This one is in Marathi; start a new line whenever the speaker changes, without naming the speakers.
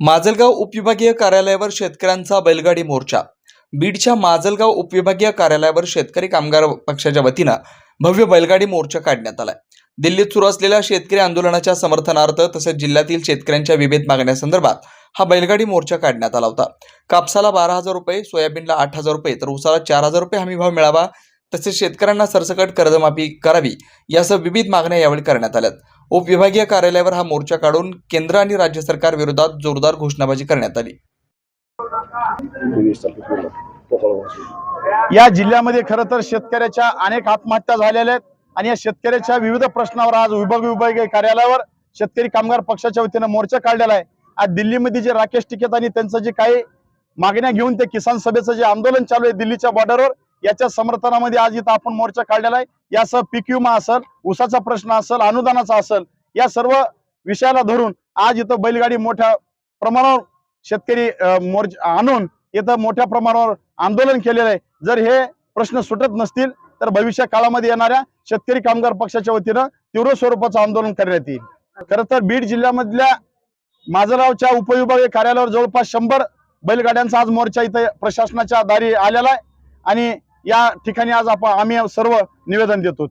माजलगाव उपविभागीय कार्यालयावर शेतकऱ्यांचा बैलगाडी मोर्चा. बीडच्या माजलगाव उपविभागीय कार्यालयावर शेतकरी कामगार पक्षाच्या वतीनं भव्य बैलगाडी मोर्चा काढण्यात आलाय. दिल्लीत सुरू असलेल्या शेतकरी आंदोलनाच्या समर्थनार्थ तसेच जिल्ह्यातील शेतकऱ्यांच्या विविध मागण्यासंदर्भात हा बैलगाडी मोर्चा काढण्यात आला होता. कापसाला बारा हजार रुपये सोयाबीनला आठ हजार रुपये तर उसाला चार हजार रुपये हमी भाव मिळावा तसेच शेतकऱ्यांना सरसकट कर्जमाफी करावी यासह विविध मागण्या यावेळी करण्यात आल्यात. उपविभागीय कार्यालयावर हा मोर्चा काढून केंद्र आणि राज्य सरकार विरोधात जोरदार घोषणाबाजी करण्यात आली.
या जिल्ह्यामध्ये खर तर शेतकऱ्याच्या अनेक आत्महत्या झालेल्या आहेत आणि या शेतकऱ्याच्या विविध प्रश्नावर आज विभाग विभागीय कार्यालयावर शेतकरी कामगार पक्षाच्या वतीनं मोर्चा काढलेला आहे. आज दिल्लीमध्ये जे राकेश टिकेत आणि त्यांचं जे काही मागण्या घेऊन ते किसान सभेचं जे आंदोलन चालू आहे दिल्लीच्या बॉर्डरवर याच्या समर्थनामध्ये आज इथं आपण मोर्चा काढलेला आहे. यासह पीक विमा असेल ऊसाचा प्रश्न असेल अनुदानाचा असेल या सर्व विषयाला धरून आज इथं बैलगाडी मोठ्या प्रमाणावर शेतकरी मोर्चा आणून इथं मोठ्या प्रमाणावर आंदोलन केलेलं आहे. जर हे प्रश्न सुटत नसतील तर भविष्य काळामध्ये येणाऱ्या शेतकरी कामगार पक्षाच्या वतीनं तीव्र स्वरूपाचं आंदोलन करण्यात येईल. खरं तर बीड जिल्ह्यामधल्या माजगावच्या उपविभागीय कार्यालयावर जवळपास शंभर बैलगाड्यांचा आज मोर्चा इथं प्रशासनाच्या दारी आलेला आहे. आणि या ठिकाणी आज आपण आम्ही सर्व निवेदन देतो.